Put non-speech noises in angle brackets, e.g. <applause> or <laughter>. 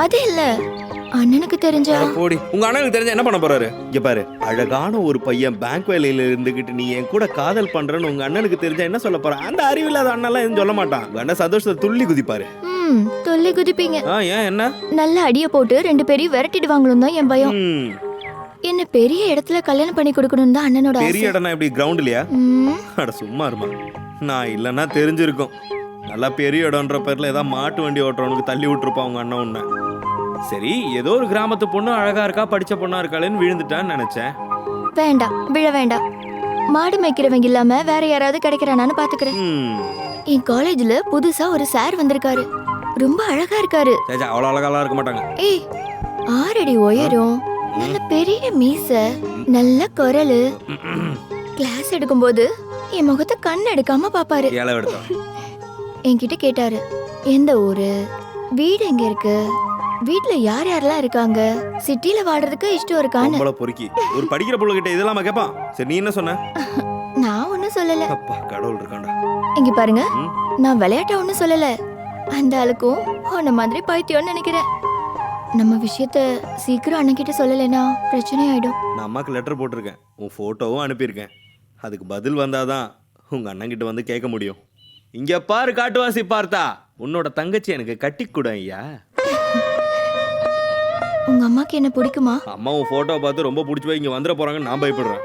அது இல்ல. அண்ணனுக்கு தெரிஞ்சா? போடி உங்க அண்ணனுக்கு தெரிஞ்சா என்ன பண்ண போறாரு? இங்க பாரு அழகான ஒரு பையன் பேங்க் வேலையில இருந்துகிட்டு நீ என் கூட காதல் பண்றேன்னு உங்க அண்ணனுக்கு தெரிஞ்சா என்ன சொல்ல போறான் அந்த அறிவில்லாத அண்ணெல்லாம் எதுவும் சொல்ல மாட்டான். உங்க அண்ணன் சந்தோஷத்தை துள்ளி குதிப்பாரு. தொல்லை குதிப்பீங்க. ஆ ஏன் என்ன? நல்ல அடிய போட்டு ரெண்டு பேரையும் விரட்டிடுவாங்களும் தான் என் பயம். என்ன பெரிய இடத்துல கல்யாணம் பண்ணி கொடுக்கணும் தான் அண்ணனோட பெரிய இடம்னா இப்படி கிரவுண்ட் இல்லையா? அட சும்மா இருமா. நான் இல்லைன்னா தெரிஞ்சிருக்கும். நல்லா பெரிய இடம்ன்ற பேர்ல ஏதாவது மாட்டு வண்டி ஓட்டுறவனுக்கு தள்ளி விட்டுருப்பான் உங்க அண்ணன் உன்னை. சரி ஏதோ ஒரு கிராமத்து பொண்ணு அழகா இருக்கா படிச்ச பொண்ணா இருக்காளேன்னு விழுந்துட்டான்னு நினைச்சேன். வேண்டாம் விழ வேண்டாம். மாடு மேய்க்கிறவங்க இல்லாம வேற யாராவது கிடைக்கிறானான்னு பாத்துக்கிறேன். ம், என் காலேஜ்ல புதுசா ஒரு சார் வந்திருக்காரு. ரொம்ப அழகா இருக்காரு. சேச்சா அவ்வளோ அழகாலாம் இருக்க மாட்டாங்க. ஏய் ஆறடி உயரம் நல்ல பெரிய மீச நல்ல குரலு. கிளாஸ் எடுக்கும்போது என் முகத்தை கண் எடுக்காம பாப்பாரு. ஏழை எடுத்தோம் என்கிட்ட கேட்டாரு. எந்த ஊரு? வீடு எங்க இருக்கு? வீட்ல யார் யாரெல்லாம் இருக்காங்க? சிட்டில வாடுறதுக்கு இஷ்டம் இருக்கான்னு. பொம்பளை பொறுக்கி. ஒரு படிக்கிற புள்ள கிட்ட இதெல்லாம் கேட்பான். சரி நீ என்ன சொன்ன? <laughs> நான் ஒன்னும் சொல்லல. அப்பா கடவுள் இருக்காண்டா இங்க பாருங்க. ம். நான் விளையாட்ட ஒன்னும் சொல்லல. அந்த ஆளுக்கும் உன்ன மாதிரி பைத்தியம்னு நினைக்கிறேன். நம்ம விஷயத்த சீக்கிரம் அண்ணன்கிட்ட சொல்லலைன்னா பிரச்சனை ஆயிடும். நான் அம்மாக்கு லெட்டர் போட்டிருக்கேன். உன் ஃபோட்டோவும் அனுப்பியிருக்கேன். அதுக்கு பதில் வந்தாதான் உங்க அண்ணன் கிட்ட வந்து கேட்க முடியும். இங்க பாரு காட்டுவாசி பார்த்தா. உன்னோட தங்கச்சி எனக்கு கட்டி கொடு ஐயா. உங்க அம்மாக்கு என்ன பிடிக்குமா? அம்மா உன் ஃபோட்டோ பார்த்து ரொம்ப பிடிச்சி போய் இங்க வந்துட போறாங்கன்னு நான் பயப்படுறேன்.